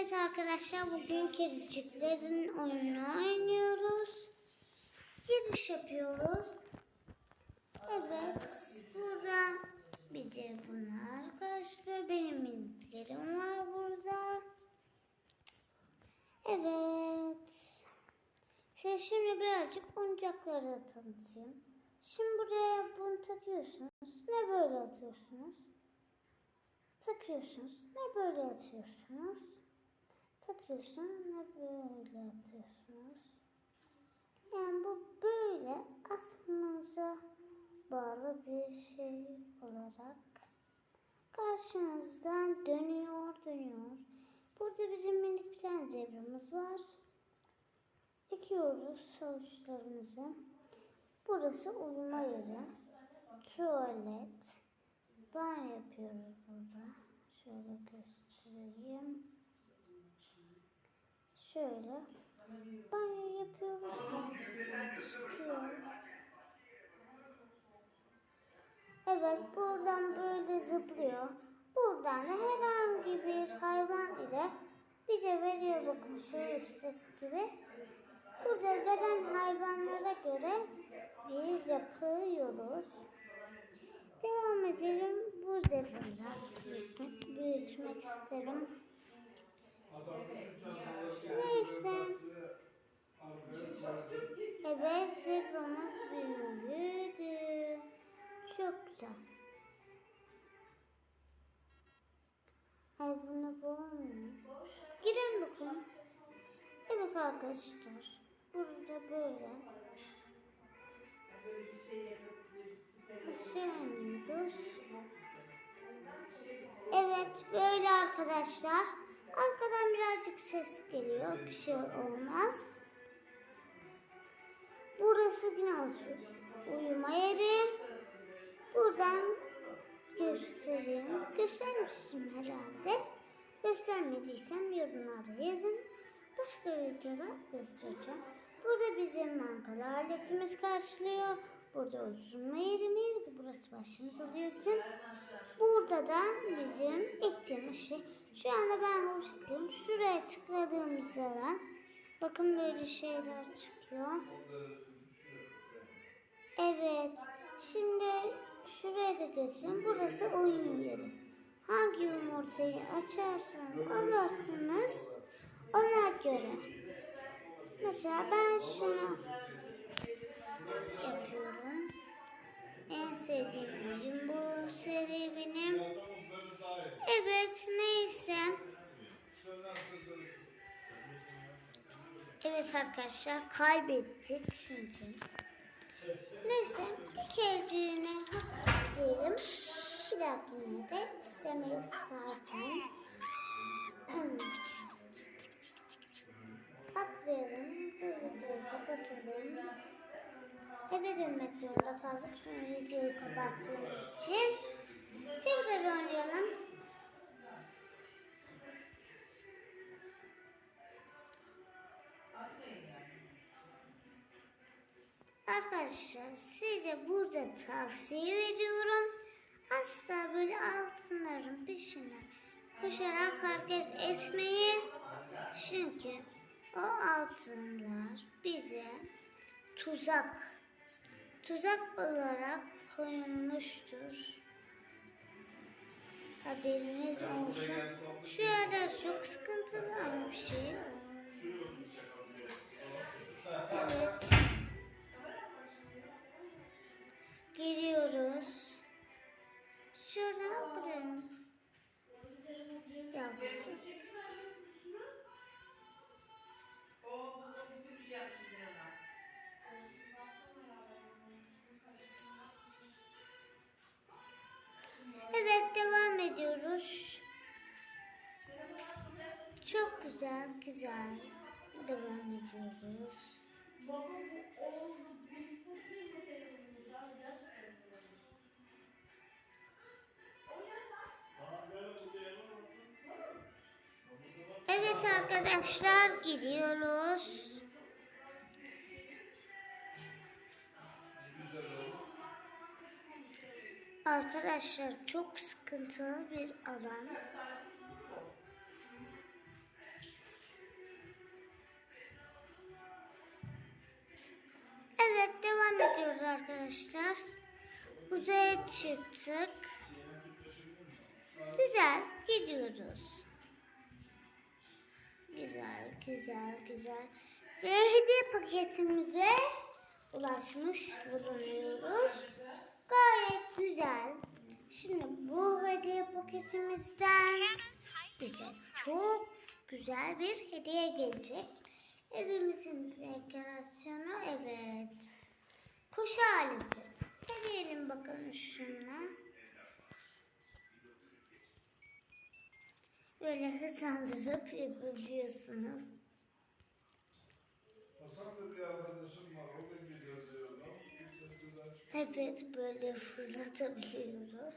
Evet arkadaşlar bugün kediciklerin oyununu oynuyoruz. Giriş yapıyoruz. Evet burada bize bunlar karşılıyor. Benim miniklerim var burada. Evet. Size şimdi birazcık oyuncakları tanıtayım. Şimdi buraya bunu takıyorsunuz. Ne böyle atıyorsunuz? Takıyorsunuz. Ne böyle atıyorsunuz? Takıyorsun. Ne böyle atıyorsunuz? Yani bu böyle atmanıza bağlı bir şey olarak karşınızdan dönüyor dönüyor. Burada bizim minik bir tane zebramız var. Ekiyoruz sonuçlarımızı. Burası uyuma yeri. Tuvalet. Banyo yapıyoruz burada. Şöyle göstereyim. Şöyle. Yapıyoruz. Çıkıyor. Evet buradan böyle zıplıyor. Buradan da herhangi bir hayvan ile bize veriyor bakın şu üstteki gibi. Burada veren hayvanlara göre biz yapıyoruz. Devam edelim. Bu büyütmek, büyütmek isterim. Neyse. Evet zebramız büyüdü. Çok güzel. Ay bunu boğmuyor. Girelim bakalım. Evet arkadaşlar. Burada böyle. Aşağı iniyoruz. Evet böyle arkadaşlar. Arkadan birazcık ses geliyor. Bir şey olmaz. Burası olsun. Uyuma yeri. Buradan göstereyim. Göstermiştim herhalde. Göstermediysem yorumlara yazın. Başka videoda göstereceğim. Burada bizim mangalı aletimiz karşılıyor. Burada oturma yerimiz. Burası başımız oluyor bizim. Burada da bizim ektiğimiz şey. Şu anda ben hoş çıkıyorum. Şuraya tıkladığımız zaman bakın böyle şeyler çıkıyor. Evet. Şimdi şuraya da göstereyim. Burası oyun yeri. Hangi yumurtayı açarsanız alırsınız ona göre. Mesela ben şunu yapıyorum. En sevdiğim Evet arkadaşlar kaybettik çünkü. Neyse bir kereciğine hak diyelim. Bir dahakine de istemeyiz zaten. Atlayalım. Bu videoyu kapatalım. Eve dönmek zorunda kaldık. Şunu videoyu kapattığım için. Tekrar oynayalım. Arkadaşlar size burada tavsiye veriyorum. Asla böyle altınların peşinden koşarak hareket etmeyin. Çünkü o altınlar bize tuzak tuzak olarak konulmuştur. Haberiniz olsun. Şu yerler çok sıkıntılı ama bir şey olmaz. Evet. Giriyoruz. Şuradan gidelim. Yapacağım. Evet devam ediyoruz. Çok güzel güzel devam ediyoruz. Arkadaşlar gidiyoruz. Arkadaşlar çok sıkıntılı bir alan. Evet devam ediyoruz arkadaşlar. Uzaya çıktık. Güzel gidiyoruz. Güzel güzel. Ve hediye paketimize ulaşmış bulunuyoruz. Gayet güzel. Şimdi bu hediye paketimizden bize çok güzel bir hediye gelecek. Evimizin dekorasyonu evet. Koşu aleti. Deneyelim bakalım şuna. Böyle hızlandırıp yapabiliyorsunuz. Evet böyle fırlatabiliyoruz.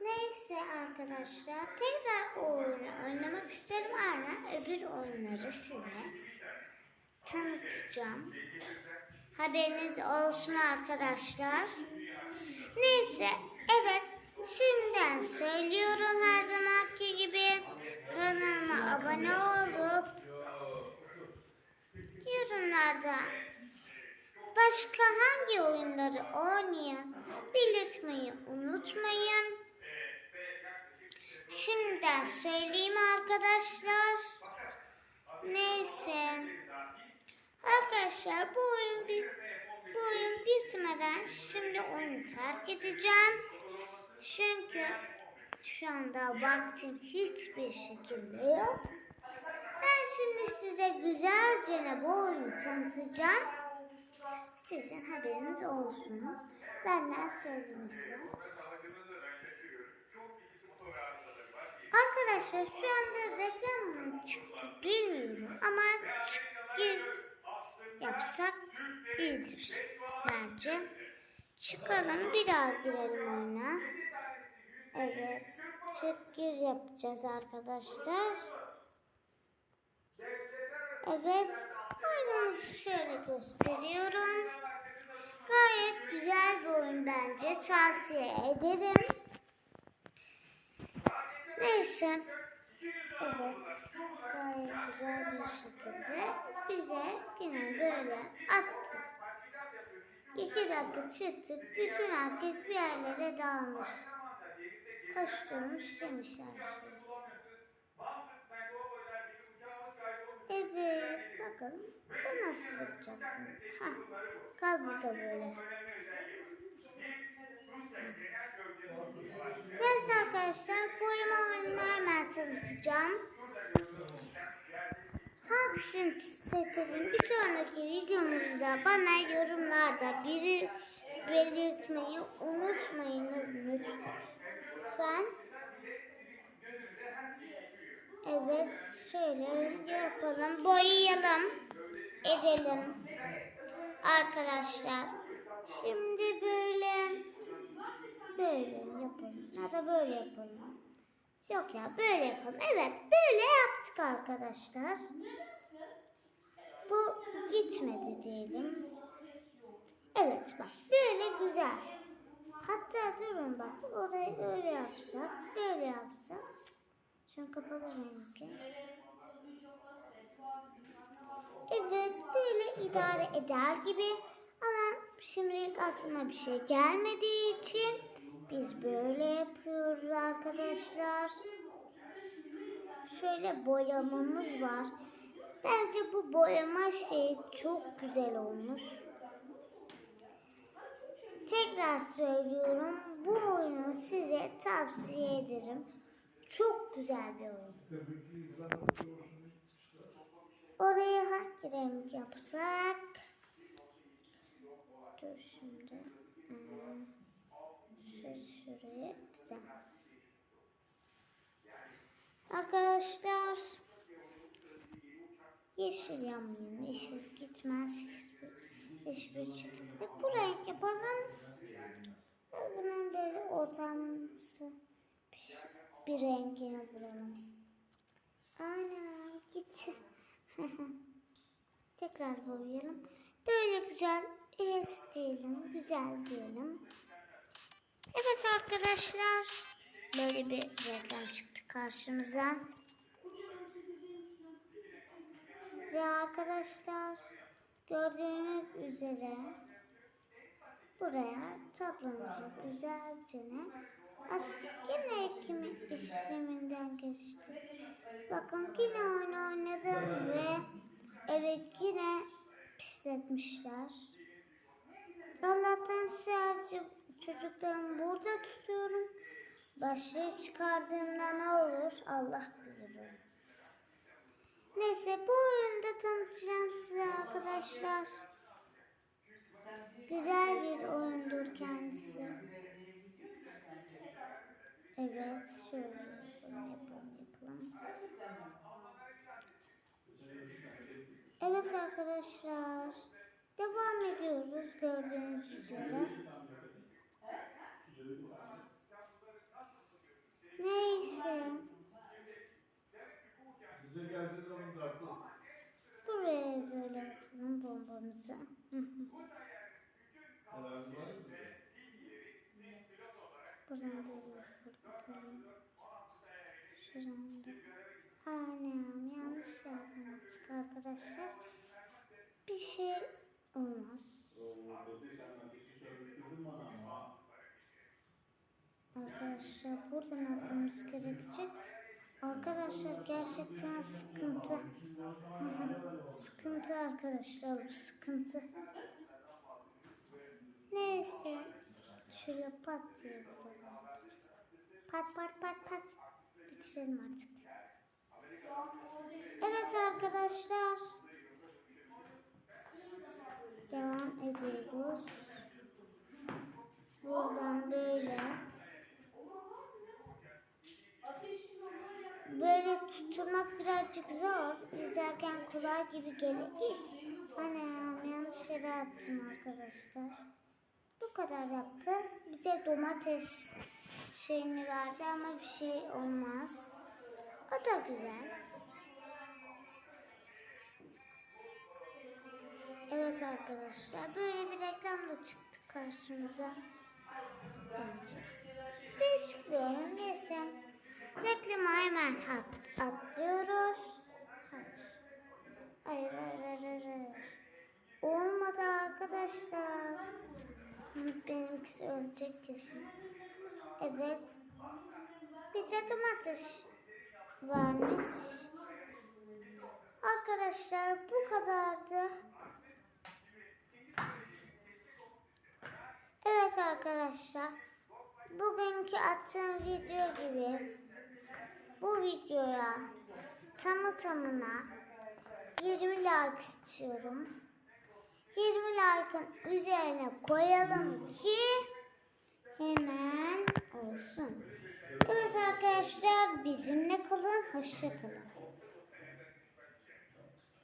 Neyse arkadaşlar tekrar oyunu oynamak isterim ama öbür oyunları size tanıtacağım. Haberiniz olsun arkadaşlar. Neyse evet şimdiden söylüyorum her zamanki gibi kanalıma abone olup yorumlarda Başka hangi oyunları oynayan belirtmeyi unutmayın. Şimdiden söyleyeyim arkadaşlar. Neyse. Arkadaşlar bu oyun bir bu oyun bitmeden şimdi oyunu terk edeceğim. Çünkü şu anda vaktim hiçbir şekilde yok. Ben şimdi size güzelce bu oyunu tanıtacağım. Sizin haberiniz olsun. Benden söylemesi. Arkadaşlar şu anda reklam mı çıktı bilmiyorum ama çık yapsak iyidir bence. Çıkalım bir daha girelim oyuna. Evet çık gir yapacağız arkadaşlar. Evet oyunumuzu şöyle gösteriyorum. Gayet güzel bir oyun bence tavsiye ederim. Neyse. Evet. Gayet güzel bir şekilde bize yine böyle attı. İki dakika çıktık. Bütün herkes bir yerlere dağılmış. Koşturmuş demişler. Evet. Bakalım. Bu nasıl yapacak? Ha. Kal burada böyle. Neyse arkadaşlar bu oyunu hemen tanıtacağım. Hangisini seçelim? Bir sonraki videomuzda bana yorumlarda biri belirtmeyi unutmayınız lütfen. Evet şöyle yapalım. Boyayalım. Edelim. Arkadaşlar. Şimdi böyle böyle yapalım. Ya da böyle yapalım. Yok ya böyle yapalım. Evet böyle yaptık arkadaşlar. Bu gitmedi diyelim. Evet bak böyle güzel. Hatta durun bak orayı öyle yapsak, böyle yapsak. Kapalı benimki. Evet böyle idare eder gibi ama şimdilik aklıma bir şey gelmediği için biz böyle yapıyoruz arkadaşlar. Şöyle boyamamız var. Bence bu boyama şeyi çok güzel olmuş. Tekrar söylüyorum bu oyunu size tavsiye ederim. Çok güzel bir oyun. Oraya hangi renk yapsak? Dur şimdi. Hmm. Şu şuraya güzel. Arkadaşlar yeşil yapmayayım. Yeşil gitmez hiçbir, hiçbir şekilde. Bu renk yapalım. Bunun böyle ortamsı bir, bir rengini bulalım. Ana gitti. Tekrar boyayalım. Böyle güzel es diyelim. Güzel diyelim. Evet arkadaşlar. Böyle bir reklam çıktı karşımıza. Ve arkadaşlar Gördüğünüz üzere buraya tablomuzu güzelce as yine kimi işleminden geçti. Bakın yine oyun oynadım ve evet yine pisletmişler. Allah'tan sadece çocuklarımı burada tutuyorum. Başlığı çıkardığımda ne olur Allah bilir. Neyse bu oyunda tanıtacağım size arkadaşlar. Güzel bir oyundur kendisi. Evet şöyle yapalım yapalım yapalım. Evet arkadaşlar. Devam ediyoruz gördüğünüz üzere. Neyse. Bize geldiği zaman da akıl. Buraya böyle atalım bombamızı. Buradan böyle fırlatalım. Şuradan da. Anam yanlış yerden attık arkadaşlar. Bir şey olmaz. Arkadaşlar buradan atmamız gerekecek. Arkadaşlar gerçekten sıkıntı. sıkıntı arkadaşlar bu sıkıntı. Neyse. Şöyle pat diye vuralım. Pat pat pat pat. Bitirelim artık. Evet arkadaşlar. Devam ediyoruz. Buradan böyle. Böyle tutturmak birazcık zor. İzlerken kolay gibi gelir. Anam yanlış yere attım arkadaşlar. Bu kadar yaptı. Bize domates şeyini verdi ama bir şey olmaz. O da güzel. Evet arkadaşlar böyle bir reklam da çıktı karşımıza. Bence. Değişik bir oyun. Neyse. Reklama hemen at, atlıyoruz. Hayır. Hayır, hayır, hayır, hayır. Olmadı arkadaşlar. Benimkisi ölecek kesin. Evet. Bir de domates varmış. Arkadaşlar bu kadardı. Evet arkadaşlar. Bugünkü attığım video gibi bu videoya tamı tamına 20 like istiyorum. 20 like'ın üzerine koyalım ki hemen olsun. Evet arkadaşlar bizimle kalın. Hoşça kalın.